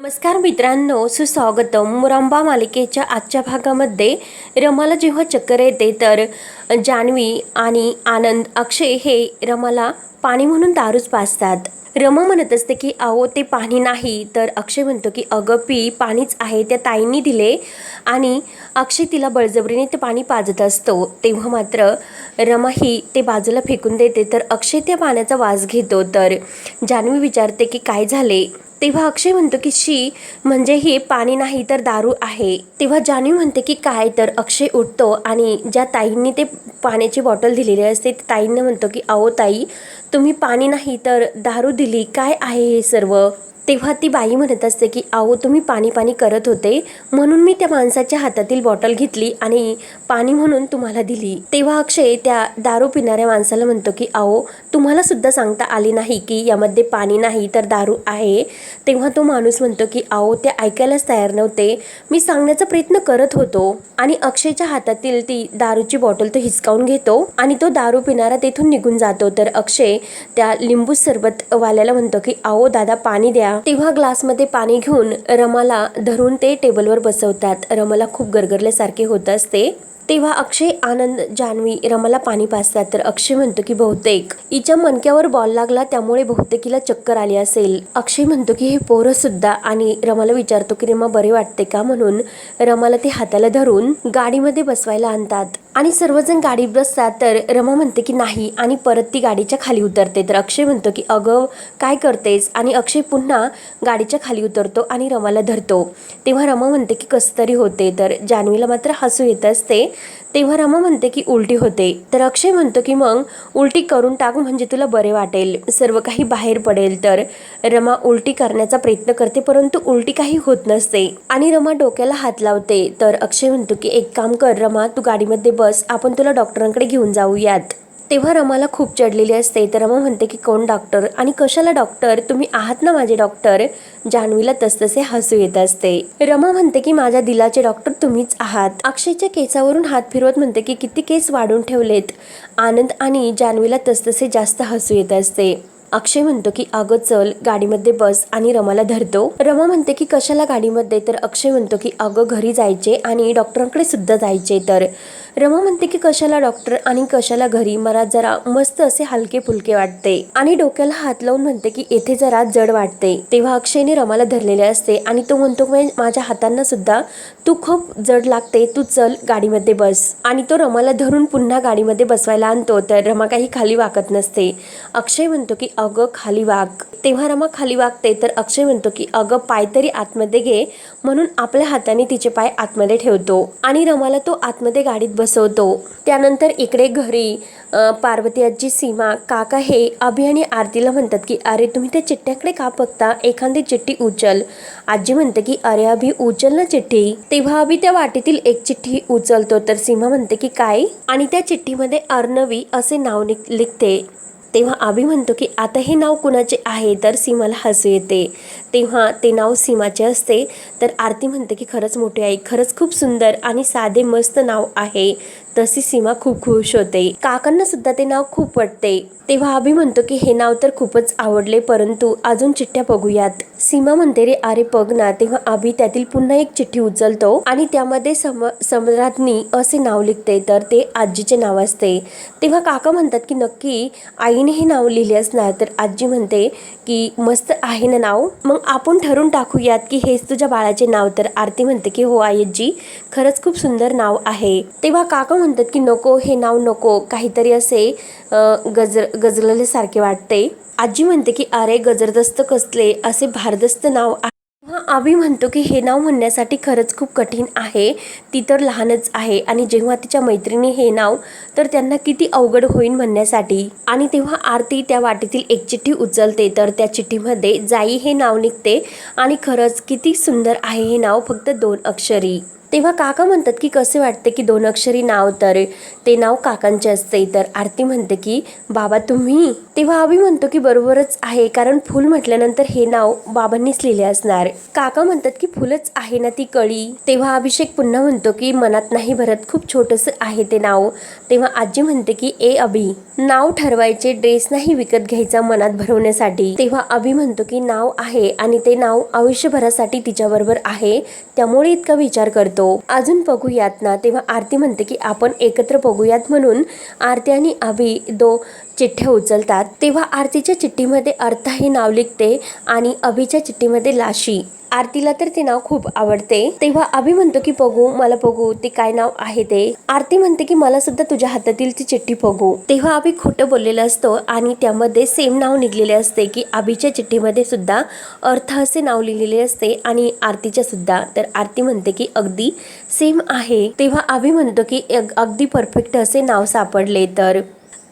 नमस्कार मित्रांनो सुस्वागतम मुरांबा मालिकेच्या आजच्या भागामध्ये रमाला जेव्हा चक्कर येते तर जान्हवी आणि आनंद अक्षय हे रमाला पाणी म्हणून दारूच पाजतात. रमा म्हणत असते की अहो ते पाणी नाही. तर अक्षय म्हणतो की अगं पी पाणीच आहे त्या ताईंनी दिले. आणि अक्षय तिला बळजबरीने ते पाणी पाजत असतो. तेव्हा मात्र रमा ही ते बाजूला फेकून देते. तर अक्षय त्या पाण्याचा वास घेतो. तर जान्हवी विचारते की काय झाले? तेव्हा अक्षय म्हणतो की शी म्हणजे हे पाणी नाही तर दारू आहे. तेव्हा जान्हवी म्हणते की काय? तर अक्षय उठतो आणि ज्या ताईंनी ते पाण्याची बॉटल दिलेली असते. ताईंना म्हणतो की अहो ताई तुम्ही पाणी नाही तर दारू दिली काय आहे हे सर्व? तेव्हा ती बाई म्हणत असते की अहो तुम्ही पाणी पाणी करत होते म्हणून मी त्या माणसाच्या हातातील बॉटल घेतली आणि पाणी म्हणून तुम्हाला दिली. तेव्हा अक्षय त्या दारू पिणाऱ्या माणसाला म्हणतो की अहो तुम्हाला सुद्धा सांगता आले नाही की यामध्ये पाणी नाही तर दारू आहे? तेव्हा तो माणूस म्हणतो की अहो ते ऐकायलाच तयार नव्हते. मी सांगण्याचा प्रयत्न करत होतो आणि अक्षयच्या हातातील ती दारूची बॉटल तो हिसकावून घेतो आणि तो दारू पिणारा तेथून निघून जातो. तर अक्षय त्या लिंबू सरबत वाल्याला म्हणतो की अहो दादा पाणी द्या. तेव्हा ग्लासमध्ये पाणी घेऊन रमाला धरून ते टेबलवर बसवतात. रमाला खूप गरगरल्यासारखे होत असते. तेव्हा अक्षय आनंद जान्हवी रमाला पाणी पाजतात. तर अक्षय म्हणतो की बहुतेक. हिच्या मणक्यावर बॉल लागला त्यामुळे बहुतेक हिला चक्कर आली असेल. अक्षय म्हणतो की हे पोरं सुद्धा. आणि रमाला विचारतो की रमा बरे वाटते का? म्हणून रमाला ते हाताला धरून गाडीमध्ये बसवायला आणतात. आणि सर्वजण गाडी बसतात तर रमा म्हणते की नाही आणि परत ती गाडीच्या खाली उतरते. तर अक्षय म्हणतो की अगं काय करतेस? आणि अक्षय पुन्हा गाडीच्या खाली उतरतो आणि रमाला धरतो. तेव्हा रमा म्हणते की कसं तरी होते. तर जान्हवीला मात्र हसू येत असते. तेव्हा रमा म्हणते की उलटी होते. तर अक्षय म्हणतो की मग उलटी करून टाक म्हणजे तुला बरे वाटेल. सर्व काही बाहेर पडेल तर. रमा उलटी करण्याचा प्रयत्न करते परंतु उलटी काही होत नसते. आणि रमा डोक्याला हात लावते. तर अक्षय म्हणतो की एक काम कर रमा तू गाडीमध्ये बस. आपण तुला डॉक्टरांकडे घेऊन जाऊयात. तेव्हा रमाला खूप चढलेली असते. तर रमा म्हणते की कोण डॉक्टर आणि कशाला डॉक्टर तुम्ही आहात ना माझे डॉक्टर जान्हवीला तसतसे हसू येत असते. रमा म्हणते की माझ्या दिलाचे डॉक्टर तुम्हीच आहात. अक्षयच्या केसावरून हात फिरवत म्हणते की किती केस वाढून ठेवलेत. आनंद आणि जान्हवीला तसतसे जास्त हसू येत असते. अक्षय म्हणतो की अगं चल गाडीमध्ये बस आणि रमाला धरतो. रमा म्हणते की कशाला गाडीमध्ये? तर अक्षय म्हणतो की अगं घरी जायचे आणि डॉक्टरांकडे सुद्धा जायचे तर. रमा म्हणते की कशाला डॉक्टर आणि कशाला घरी? मला जरा मस्त असे हलके फुलके वाटते. आणि डोक्याला हात लावून म्हणते की येथे जरा जड वाटते. तेव्हा अक्षयने रमाला धरलेले असते आणि तो म्हणतो माझ्या हातांना सुद्धा तू खूप जड लागते तू चल गाडीमध्ये बस. आणि तो रमाला धरून पुन्हा गाडीमध्ये बसवायला आणतो तर रमा काही खाली वाकत नसते. अक्षय म्हणतो की अगं खाली वाक तेव्हा रमा खाली वागते तर अक्षय म्हणतो की अगं पाय तरी आतमध्ये घे. म्हणून आपल्या हाताने तिचे पाय आतमध्ये ठेवतो आणि रमाला तो आतमध्ये गाडीत बसवतो. त्यानंतर इकडे घरी पार्वती आजी सीमा काका हे अभि आणि आरतीला म्हणतात की अरे तुम्ही त्या चिठ्ठ्याकडे का बघता? एखादी चिठ्ठी उचल. आजी म्हणते की अरे अभि उचल ना चिठ्ठी. तेव्हा अभि त्या वाटेतील एक चिठ्ठी उचलतो. तर सीमा म्हणते की काय? आणि त्या चिठ्ठीमध्ये अर्णवी असे नाव लिख- लिखते. तेव्हा आम्ही म्हणतो की आता हे नाव कुणाचे आहे? तर सीमाला हसू येते. तेव्हा ते नाव सीमाचे असते. तर आरती म्हणते की खरंच मोठे आहे खरंच खूप सुंदर आणि साधे मस्त नाव आहे. तशी सीमा खूप खुश होते. काकांना सुद्धा ते नाव खूप वाटते. तेव्हा आबी म्हणतो की हे नाव तर खूपच आवडले परंतु अजून चिठ्ठ्या बघूयात. सीमा म्हणते रे अरे पग ना तेव्हा आबी त्यातील पुन्हा एक चिठ्ठी उचलतो आणि त्यामध्ये सम सम्राज्ञी असे नाव लिखते. तर ते आजीचे नाव असते. तेव्हा काका म्हणतात की नक्की आईने हे नाव लिहिले असणार. तर आजी म्हणते की मस्त आहे ना नाव? मग आपण ठरून टाकूयात की हेच तुझ्या बाळाचे नाव. तर आरती म्हणते की हो आईजी खरंच खूप सुंदर नाव आहे. तेव्हा काका म्हणतात की नको हे नाव नको. काहीतरी असे गजर गजरलेसारखे वाटते. आजी म्हणते की अरे गजरदस्त कसले? असे भारदस्त नाव आहे. तेव्हा म्हणतो की हे नाव म्हणण्यासाठी खरंच खूप कठीण आहे. ती तर लहानच आहे आणि जेव्हा तिच्या मैत्रिणी हे नाव तर त्यांना किती अवघड होईल म्हणण्यासाठी. आणि तेव्हा आरती त्या वाटेतील एक चिठ्ठी उचलते तर त्या चिठ्ठीमध्ये जाई हे नाव निघते आणि खरंच किती सुंदर आहे हे नाव फक्त दोन अक्षरी. तेव्हा काका म्हणतात की कसे वाटते की दोन अक्षरी नाव तर ते नाव काकांचे असते. तर आरती म्हणते की बाबा तुम्ही? तेव्हा अभि म्हणतो की बरोबरच आहे कारण फुल म्हटल्यानंतर हे नाव बाबांनीच लिहिले असणार. काका म्हणतात की फुलच आहे ना ती कळी? तेव्हा अभिषेक पुन्हा म्हणतो की मनात नाही भरत खूप छोटस आहे ते नाव. तेव्हा आजी म्हणते की ए अभि नाव ठरवायचे ड्रेस नाही विकत घ्यायचा मनात भरवण्यासाठी. तेव्हा अभि म्हणतो की नाव आहे आणि ते नाव आयुष्यभरासाठी तिच्याबरोबर आहे त्यामुळे इतका विचार करतो. अजून बघूयात ना तेव्हा आरती म्हणते की आपण एकत्र बघूयात म्हणून आरती आणि अभि दो चिठ्ठ्या उचलतात तेव्हा आरतीच्या चिठ्ठीमध्ये अर्थ हे नाव लिखते आणि अभिच्या चिठ्ठीमध्ये लाशी. आरतीला तर ते नाव खूप आवडते. तेव्हा अभि म्हणतो की बघू मला बघू ते काय नाव आहे ते. आरती म्हणते की मला सुद्धा तुझ्या हातातील ती चिठ्ठी बघू. तेव्हा अभि खोटं बोललेलं असतो आणि त्यामध्ये सेम नाव निघलेले असते की अभिच्या चिठ्ठीमध्ये सुद्धा अर्थ असे नाव लिहिलेले असते आणि आरतीच्या सुद्धा. तर आरती म्हणते की अगदी सेम आहे. तेव्हा अभि म्हणतो की अग- अगदी परफेक्ट असे नाव सापडले तर.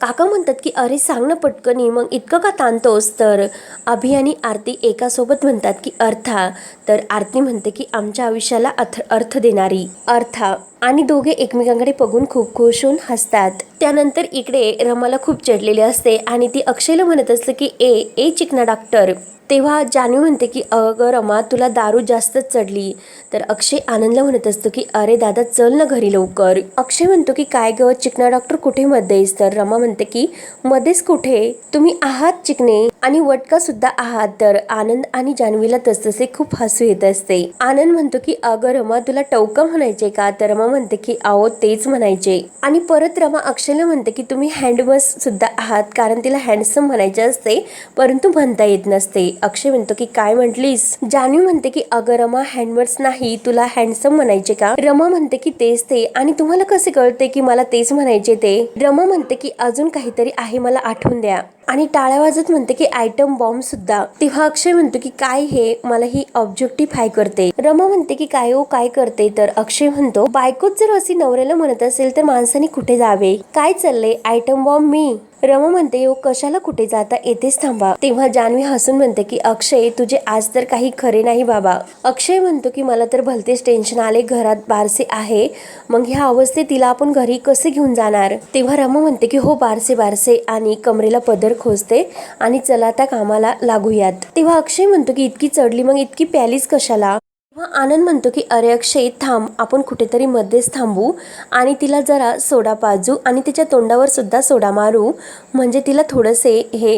काका म्हणतात की अरे सांग ना पटकनी मग इतकं का ताणतोस? तर अभि आणि आरती एकासोबत म्हणतात की अर्था. तर आरती म्हणते की आमच्या आयुष्याला अर्थ अर्थ देणारी. अर्था आणि दोघे एकमेकांकडे बघून खूप खुश होऊन हसतात. त्यानंतर इकडे रमाला खूप चिडलेली असते आणि ती अक्षयला म्हणत असते की ए ए चिकना डॉक्टर तेव्हा जानवी म्हणते की अगं रमा तुला दारू जास्तच चढली. तर अक्षय आनंदला म्हणत असतो की अरे दादा चल ना घरी लवकर. अक्षय म्हणतो की काय ग चिकना डॉक्टर कुठे मध्येच तर रमा म्हणते की मध्येच कुठे? तुम्ही आहात चिकणे आणि वटका सुद्धा आहात. तर आनंद आणि जान्हवीला तसतसे खूप हसू येत असते. आनंद म्हणतो की अगं रमा तुला टवका म्हणायचे का? तर रमा म्हणते की आहो तेच म्हणायचे. आणि परत रमा अक्षयला म्हणते की तुम्ही हँडमस सुद्धा आहात कारण तिला हँडसम म्हणायचे असते परंतु म्हणता येत नसते. अक्षय म्हणतो की काय म्हटलीस? जान्हवी म्हणते की अगं रमा हँडवर्ड्स नाही. तुला हँडसम म्हणायचे का? रमा म्हणते की तेच ते. आणि तुम्हाला कसे कळते की मला तेच म्हणायचे ते? रमा म्हणते की अजून काहीतरी आहे मला आठवून द्या. आणि टाळ्या वाजत म्हणते की आयटम बॉम्ब सुद्धा. तेव्हा अक्षय म्हणतो की काय हे? मला ही ऑब्जेक्टिफाय करते. रमा म्हणते की काय हो? काय करते? तर अक्षय म्हणतो बायकोच जर अशी नवऱ्याला म्हणत असेल तर माणसाने कुठे जावे? काय चाललंय? आयटम बॉम्ब मी. रमा म्हणते हो कशाला कुठे जाता? येतेच थांबा. तेव्हा जान्हवी हसून म्हणते की अक्षय तुझे आज तर काही खरे नाही बाबा. अक्षय म्हणतो की मला तर भलतेच टेन्शन आले घरात बारसे आहे. मग ह्या अवस्थेत तिला आपण घरी कसे घेऊन जाणार? तेव्हा रमा म्हणते की हो बारसे बारसे. आणि कमरेला पदर खोजते आणि चला आता कामाला लागूयात. तेव्हा अक्षय म्हणतो की इतकी चढली मग इतकी प्यालीच कशाला? तेव्हा आनंद म्हणतो की अरे अक्षय थांब आपण कुठेतरी मध्येच थांबू आणि तिला जरा सोडा पाजू आणि तिच्या तोंडावर सुद्धा सोडा मारू. म्हणजे तिला थोडंसे हे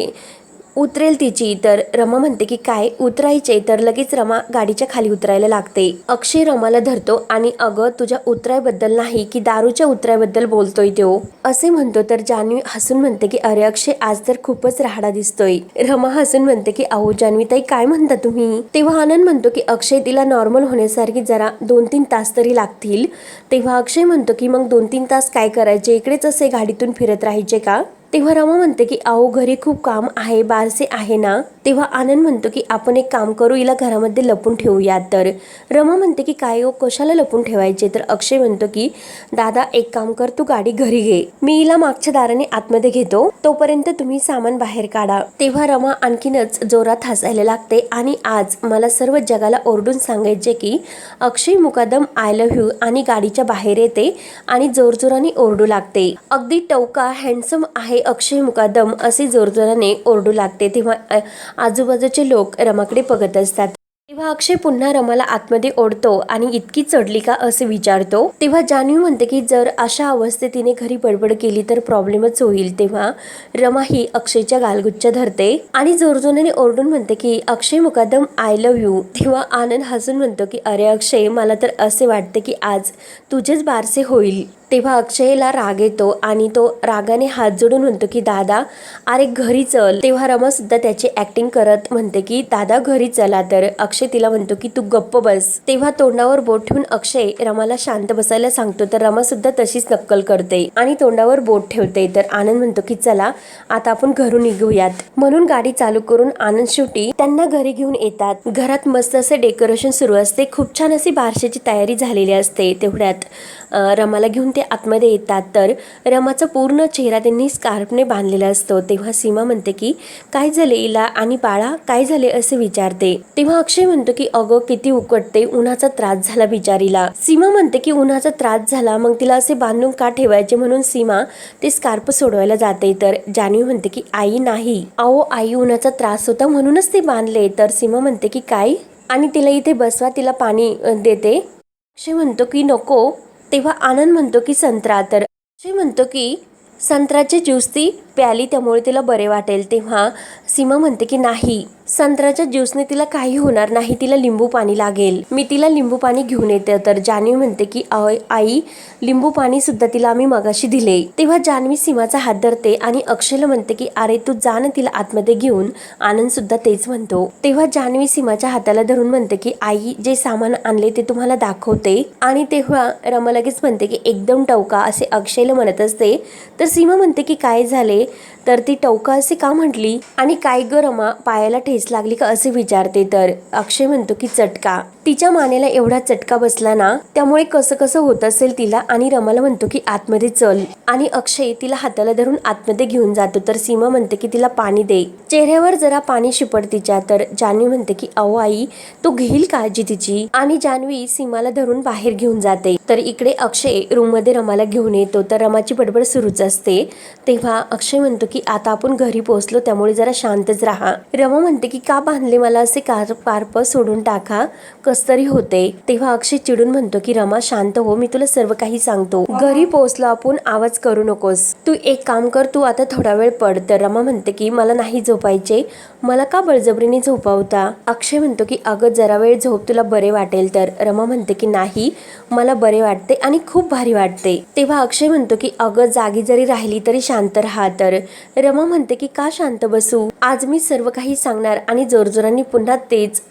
उतरेल तिची तर रमा म्हणते की काय? उतरायचे तर लगेच रमा गाडीच्या खाली उतरायला लागते. अक्षय रमाला धरतो आणि अगं तुझ्या उतरायबद्दल नाही की दारूच्या उतरायबद्दल बोलतोय तो. असे म्हणतो तर जान्हवी हसून म्हणते की अरे अक्षय आज तर खूपच राहाडा दिसतोय. रमा हसून म्हणते की अहो जान्हवी ताई काय म्हणता तुम्ही? तेव्हा आनंद म्हणतो की अक्षय तिला नॉर्मल होण्यासारखी जरा दोन तीन तास तरी लागतील. तेव्हा अक्षय म्हणतो की मग दोन तीन तास काय करायचे? इकडेच असे गाडीतून फिरत राहायचे का? तेव्हा रमा म्हणते की अहो घरी खूप काम आहे बारसे आहे ना? तेव्हा आनंद म्हणतो की आपण एक काम करू हिला घरामध्ये लपून ठेवूयात तर रमा म्हणते की काय हो कशाला लपून ठेवायचे? तर अक्षय म्हणतो की दादा एक काम कर तू गाडी घरी घे. मी हिला मागच्या दाराने आतमध्ये घेतो. तोपर्यंत तुम्ही सामान बाहेर काढा. तेव्हा रमा आणखीनच जोरात हसायला लागते आणि आज मला सर्व जगाला ओरडून सांगायचे की Akshay Mukadam I love you आणि गाडीच्या बाहेर येते आणि जोरजोराने ओरडू लागते. अगदी टवका हँडसम आहे अक्षय मुकादम असे जोरजोराने ओरडू लागते. तेव्हा आजूबाजूचे लोक रमाकडे बघत असतात. तेव्हा अक्षय पुन्हा रमाला आतमध्ये ओढतो आणि इतकी चढली का असे विचारतो. तेव्हा जान्हवी म्हणते की जर अशा अवस्थेत तिने घरी बडबड केली तर प्रॉब्लेमच होईल. तेव्हा रमा ही अक्षयच्या गालगुच्छ धरते आणि जोरजोराने ओरडून म्हणते की Akshay Mukadam I love you तेव्हा आनंद हसून म्हणतो की अरे अक्षय मला तर असे वाटते की आज तुझेच बारसे होईल. तेव्हा अक्षयला राग येतो आणि तो रागाने हात जोडून म्हणतो की दादा अरे घरी चल. तेव्हा रमा सुद्धा त्याची ऍक्टिंग करत म्हणते की दादा घरी चला. तर अक्षय तिला म्हणतो की तू गप्प बस. तेव्हा तोंडावर बोट ठेवून अक्षय रमाला शांत बसायला सांगतो तर रमा सुद्धा तशीच नक्कल करते आणि तोंडावर बोट ठेवते. तर आनंद म्हणतो की चला आता आपण घरून निघूयात. म्हणून गाडी चालू करून आनंद शेवटी त्यांना घरी घेऊन येतात. घरात मस्त असे डेकोरेशन सुरू असते. खूप छान अशी बारशाची तयारी झालेली असते तेवढ्यात. रमाला घेऊन ते आतमध्ये येतात. तर रमाचा पूर्ण चेहरा त्यांनी स्कार्फने बांधलेला असतो. तेव्हा सीमा म्हणते की काय झाले इला आणि बाळा? काय झाले असे विचारते. तेव्हा अक्षय म्हणतो की अगं किती उकटते उन्हाचा त्रास झाला बिचारीला. सीमा म्हणते की उन्हाचा त्रास झाला. मग तिला असे बांधून का ठेवायचे? म्हणून सीमा ते स्कार्फ सोडवायला जाते. तर जान्हवी म्हणते की आई नाही. अहो आई उन्हाचा त्रास होता म्हणूनच ते बांधले. तर सीमा म्हणते की काय? आणि तिला इथे बसवा. तिला पाणी देते. अक्षय म्हणतो की नको. तेव्हा आनंद म्हणतो की संत्रा. तर अक्षय म्हणतो की संत्राचे ज्यूस ती प्याली त्यामुळे तिला बरे वाटेल. तेव्हा सीमा म्हणते की नाही. संत्र्याच्या ज्यूसने तिला काही होणार नाही तिला लिंबू पाणी लागेल. मी तिला लिंबू पाणी घेऊन येते तर जान्हवी म्हणते की "अय, आई लिंबू पाणी सुद्धा तिला आम्ही मगाशी दिले. तेव्हा जान्हवी सीमाचा हात धरते आणि अक्षयला म्हणते की अरे तू जा ना तिला आतमध्ये घेऊन. आनंद सुद्धा तेच म्हणतो. तेव्हा जान्हवी सीमाच्या हाताला धरून म्हणते की आई जे सामान आणले ते तुम्हाला दाखवते. आणि तेव्हा रमा लगेच म्हणते की एकदम टवका असे अक्षयला म्हणत असते. तर सीमा म्हणते की काय झाले? तर ती टवका असे का म्हटली? आणि काय ग रमा पायाला ठेच लागली का असे विचारते. तर अक्षय म्हणतो की चटका. तिच्या मानेला एवढा चटका बसला ना त्यामुळे कसं कसं होत असेल तिला आणि रमाला म्हणतो की आतमध्ये चल. आणि अक्षय तिला हाताला धरून आतमध्ये घेऊन जातो तर सीमा म्हणते की तिला पाणी दे. चेहऱ्यावर जरा पाणी शिपड तिच्या तर जान्हवी म्हणते की अहो आई तो घेईल काळजी तिची. आणि जान्हवी सीमाला धरून बाहेर घेऊन जाते. तर इकडे अक्षय रूममध्ये रमाला घेऊन येतो तर रमाची बडबड सुरूच असते. तेव्हा अक्षय म्हणतो की आता आपण घरी पोहोचलो त्यामुळे जरा शांतच राहा. रमा म्हणते की का बांधले मला असे कार पार्प सोडून टाका? कस तरी होते तेव्हा अक्षय चिडून म्हणतो की रमा शांत हो मी तुला सर्व काही सांगतो. घरी पोहोचलो आपण आवाज करू नकोस. तू एक काम कर तू आता थोडा वेळ पड. तर रमा म्हणते की मला नाही झोपायचे. मला का बळजबरीने झोपावता? अक्षय म्हणतो की अगं जरा वेळ झोप तुला बरे वाटेल. तर रमा म्हणते की नाही मला बरे वाटते आणि खूप भारी वाटते. तेव्हा अक्षय म्हणतो की अगं जागी जरी राहिली तरी शांत राहा. तर रमा म्हणते की का शांत बसू? आज मी सर्व काही सांगणार आणि जोरजोरांनी पुन्हा तेच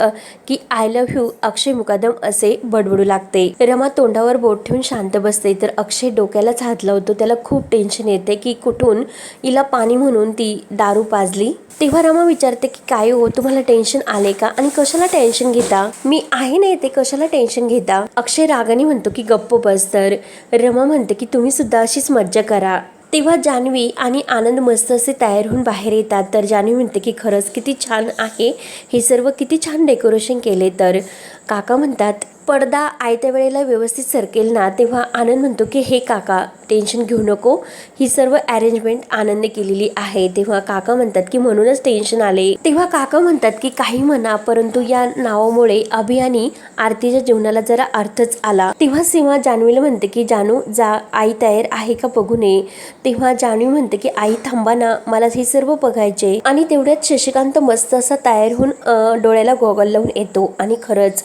की I love you Akshay Mukadam असे बडबडू लागते. रमा तोंडावर बोट ठेवून शांत बसते. तर अक्षय डोक्यालाच हात लावतो. त्याला खूप टेन्शन येते की कुठून हिला पाणी म्हणून ती दारू पाजली. तेव्हा रमा विचारते की काय हो तुम्हाला टेन्शन आले का? आणि कशाला टेन्शन घेता? मी आहे ना ते कशाला टेन्शन घेता? अक्षय रागाने म्हणतो की गप्प बस तर. रमा म्हणते की तुम्ही सुद्धा अशीच मज्जा करा. तेव्हा जान्हवी आणि आनंद मस्त असे तयार होऊन बाहेर येतात. तर जान्हवी म्हणते की खरंच किती छान आहे. हे सर्व किती छान डेकोरेशन केले तर. काका म्हणतात पडदा आयत्या वेळेला व्यवस्थित सरकेल ना तेव्हा आनंद म्हणतो की हे काका टेन्शन घेऊ नको. ही सर्व अरेंजमेंट आनंदने केलेली आहे. तेव्हा काका म्हणतात की म्हणूनच टेन्शन आले. तेव्हा काका म्हणतात की काही म्हणा परंतु या नावामुळे अभियानी आरतीच्या जीवनाला जरा अर्थच आला. तेव्हा सीमा जान्हवीला म्हणते की जानू जा आई तयार आहे का बघू नये? तेव्हा जान्हवी म्हणते की आई थांबा ना मला हे सर्व बघायचे आणि तेवढ्यात शशिकांत मस्त असा तयार होऊन डोळ्याला गॉगल लावून येतो. आणि खरंच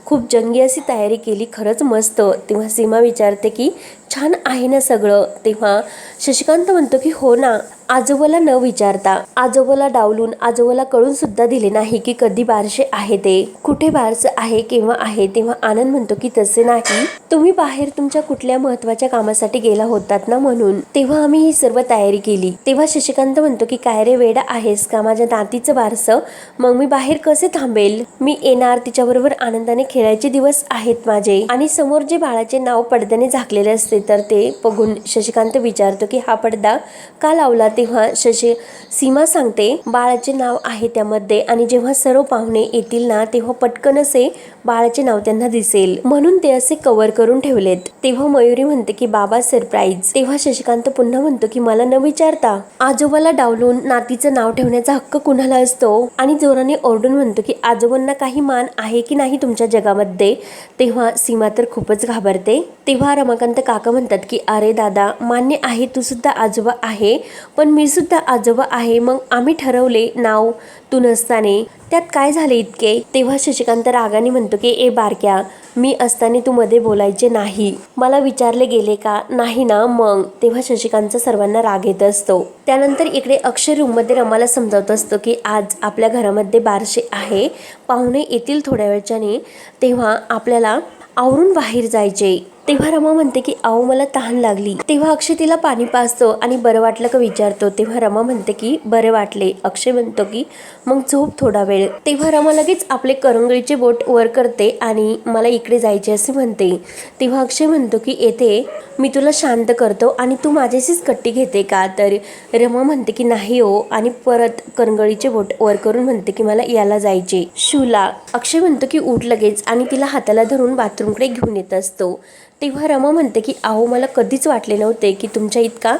खूप जंगी अशी तयारी केली खरंच मस्त. तेव्हा सीमा विचारते की छान आहे ना सगळं? तेव्हा शशिकांत म्हणतो की हो ना आजोबाला न विचारता आजोबाला डावलून आजोबाला कळून सुद्धा दिले नाही की कधी बारसे आहे ते. कुठे बारस आहे केव्हा आहे? तेव्हा आनंद म्हणतो की तसे नाही. तुम्ही बाहेर तुमच्या कुठल्या महत्त्वाच्या कामासाठी गेला होतात ना म्हणून? तेव्हा आम्ही ही सर्व तयारी केली. तेव्हा शशिकांत म्हणतो की काय रे वेडा आहेस का? माझ्या नातीचं बारसं. मग मी बाहेर कसे थांबेल? मी येणार. तिच्याबरोबर आनंदाने खेळायचे दिवस आहेत माझे. आणि समोर जे बाळाचे नाव पडद्याने झाकलेले असते तर ते बघून शशिकांत विचारतो की हा पडदा का लावला? तेव्हा शशी सीमा सांगते बाळाचे नाव आहे त्यामध्ये आणि जेव्हा सर्व पाहुणे येतील ना तेव्हा पटकन असे बाळाचे नाव त्यांना दिसेल. म्हणून ते असे कव्हर करून ठेवलेत. तेव्हा मयुरी म्हणते की बाबा सरप्राईज तेव्हा शशिकांत पुन्हा म्हणतो की मला न विचारता आजोबाला डावलून नातीचं नाव ठेवण्याचा हक्क कुणाला असतो? आणि जोराने ओरडून म्हणतो की आजोबांना काही मान आहे की नाही तुमच्या जगामध्ये तेव्हा सीमा तर खूपच घाबरते. तेव्हा रमाकांत काका म्हणतात की अरे दादा मान्य आहे तू सुद्धा आजोबा आहे पण मी सुद्धा आजोबा आहे मग आम्ही ठरवले नाव तू नसताने. त्यात काय झाले इतके? तेव्हा शशिकांत रागाने म्हणतो की ए बारक्या मी असताना तू मध्ये बोलायचे नाही. मला विचारले गेले का? नाही ना मग. तेव्हा शशिकांतचा सर्वांना राग येत असतो. त्यानंतर इकडे अक्षय रूममध्ये रमाला समजावत असतो की आज आपल्या घरामध्ये बारशे आहे. पाहुणे येतील थोड्या वेळच्याने. तेव्हा आपल्याला आवरून बाहेर जायचे. तेव्हा रमा म्हणते की अहो मला तहान लागली. तेव्हा अक्षय तिला पाणी पाजतो आणि बरं वाटलं का विचारतो. तेव्हा रमा म्हणते की बरं वाटले. अक्षय म्हणतो की मग झोप थोडा वेळ. तेव्हा रमा लगेच आपले करंगळीचे बोट वर करते आणि मला इकडे जायचे असे म्हणते. तेव्हा अक्षय म्हणतो की येथे मी तुला शांत करतो आणि तू माझ्याशीच कट्टी घेते का? तर रमा म्हणते की नाही हो. आणि परत करंगळीचे बोट वर करून म्हणते की मला याला जायचे. शूला अक्षय म्हणतो की उठ लगेच. आणि तिला हाताला धरून बाथरूमकडे घेऊन येत असतो. तेव्हा रमा म्हणते की अहो मला कधीच वाटले नव्हते की तुमच्या इतका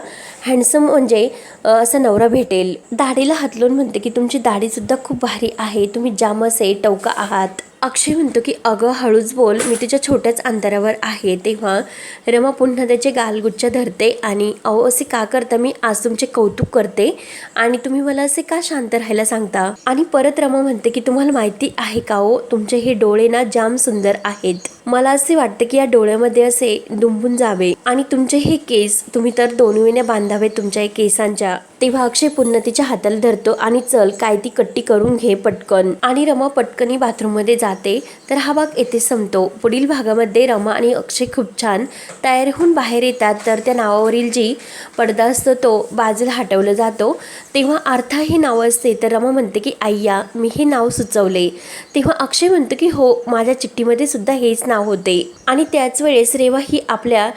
हँडसम म्हणजे असा नवरा भेटेल. दाढीला हातलून म्हणते की तुमची दाढीसुद्धा खूप भारी आहे. तुम्ही जामसे टवका आहात. अक्षय म्हणतो की अगं हळूच बोल. मी तुझ्या छोट्याच अंतरावर आहे. तेव्हा रमा पुन्हा त्याचे गालगुच्छ धरते आणि अहो असे का करता? मी आज तुमचे कौतुक करते आणि तुम्ही मला असे का शांत राहायला सांगता? आणि परत रमा म्हणते की तुम्हाला माहिती आहे का हो? तुमचे हे डोळे ना जाम सुंदर आहेत. मला असे वाटते की या डोळ्यामध्ये असे दुंबून जावे आणि तुमचे हे केस तुम्ही तर दोन्हीने बांधावे तुमच्या या केसांच्या. तेव्हा अक्षय पुन्हा तिच्या हाताला धरतो आणि चल काय ती कट्टी करून घे पटकन. आणि रमा पटकनी बाथरूममध्ये जा जाते तर हा भाग येथे संपतो. पुढील भागामध्ये रमा आणि अक्षय खूप छान तयार होऊन बाहेर येतात तर त्या नावावरील जी पडदा असतो तो बाजूला हटवला जातो. तेव्हा अर्था हे नाव असते तर रमा म्हणते की आय्या मी हे नाव सुचवले. तेव्हा अक्षय म्हणतो की हो माझ्या चिठ्ठीमध्ये सुद्धा हेच नाव होते. आणि त्याच वेळेस रेवा ही आपल्या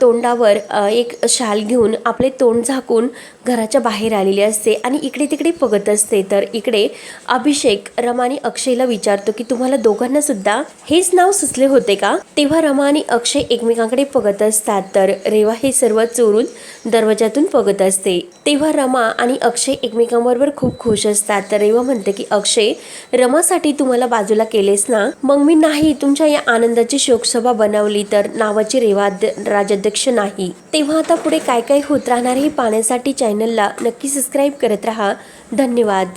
तोंडावर एक शाल घेऊन आपले तोंड झाकून घराच्या बाहेर आलेली असते आणि इकडे तिकडे बघत असते. तर इकडे अभिषेक रमाने अक्षयला विचारतो की तुम्हाला दोघांना सुद्धा हेच नाव सुचले होते का? तेव्हा रमा आणि अक्षय एकमेकांकडे बघत असतात तर रेवा हे सर्व चोरून दरवाजातून बघत असते. तेव्हा रमा आणि अक्षय एकमेकांबरोबर खूप खुश असतात. तर रेवा म्हणते की अक्षय रमासाठी तुम्हाला बाजूला केलेस ना? मग मी नाही तुमच्या या आनंदाची शोकसभा बनवली तर नावाची रेवा राजाध्यक्ष नाही. तेव्हा आता पुढे काय काय होत राहणार हे पाहण्यासाठी चॅनलला नक्की सबस्क्राईब करत राहा. धन्यवाद.